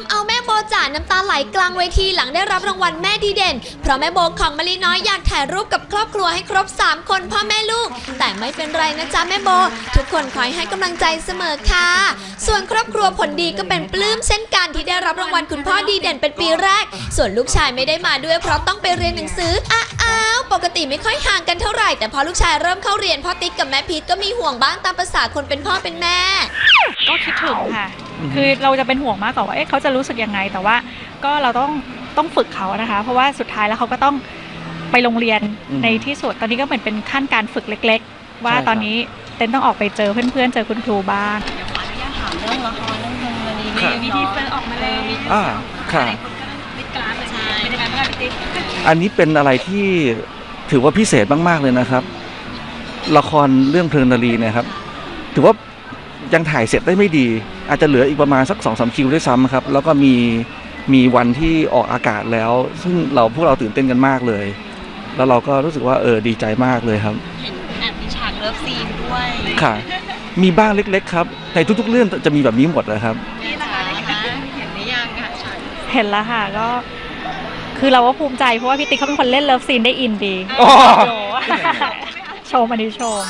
ำเอาแม่โบจ๋าน้ำตาไหลกลางเวทีหลังได้รับรางวัลแม่ดีเด่น เพราะแม่โบของมะลิน้อยอยากถ่ายรูปกับครอบครัวให้ครบ 3 คนพ่อแม่ลูก แต่ไม่เป็นไรนะจ๊ะแม่โบ ทุกคนคอยให้กำลังใจเสมอค่ะ ส่วนครอบครัวผลดีก็เป็นปลื้มเช่นกันที่ได้รับรางวัลคุณพ่อดีเด่นเป็นปีแรก ส่วนลูกชายไม่ได้มาด้วยเพราะต้องไปเรียนหนังสืออ้า อ้าวปกติไม่ค่อยห่างกันเท่าไหร่ แต่พอลูกชายเริ่มเข้าเรียนพ่อติ๊กกับแม่พีทก็มีห่วงบ้างตามภาษาคนเป็นพ่อเป็นแม่ ก็คิดถึงค่ะ คือเราจะเป็นห่วงมากกว่าว่าเอ๊ะเขาจะรู้สึกยังไง แต่ว่าก็เราต้องต้องฝึกเขานะคะ เพราะว่าสุดท้ายแล้วเขาก็ต้องไปโรงเรียนอืมในที่สุดตอนนี้ก็เหมือนเป็นขั้นการฝึกเล็ก ๆ ว่าใช่ครับตอนนี้เต้นต้องออกไปเจอเพื่อนๆเจอคุณครูบ้างเรื่องละครเรื่องเพลงวันนี้ค่ะมีทีเซอร์ออกมาแล้วมีอ่าค่ะ อันนี้เป็นอะไรที่ถือว่าพิเศษมาก ๆ เลยนะครับ ละครเรื่องเพลิงนารีเนี่ยครับ ถือว่ายังถ่ายเสร็จได้ไม่ดี อาจจะเหลืออีกประมาณสักสองสามคิวด้วยซ้ำครับ แล้วก็มีมีวันที่ออกอากาศแล้ว ซึ่งเราพวกเราตื่นเต้นกันมากเลย แล้วเราก็รู้สึกว่าเออดีใจมากเลยครับเห็นแอบมีฉากเลิฟซีนด้วยค่ะ มีบ้างเล็ก ๆ ครับ ในทุก ๆ เรื่องจะมีแบบนี้หมดเลยครับ นี่นะคะเห็นหรือยังคะฉากเห็นแล้วค่ะก็ คือเราก็ภูมิใจเพราะว่าพี่ติ๊กเขาเป็นคนเล่นเลิฟซีนได้อินดีอ๋อชมอันนี้ชม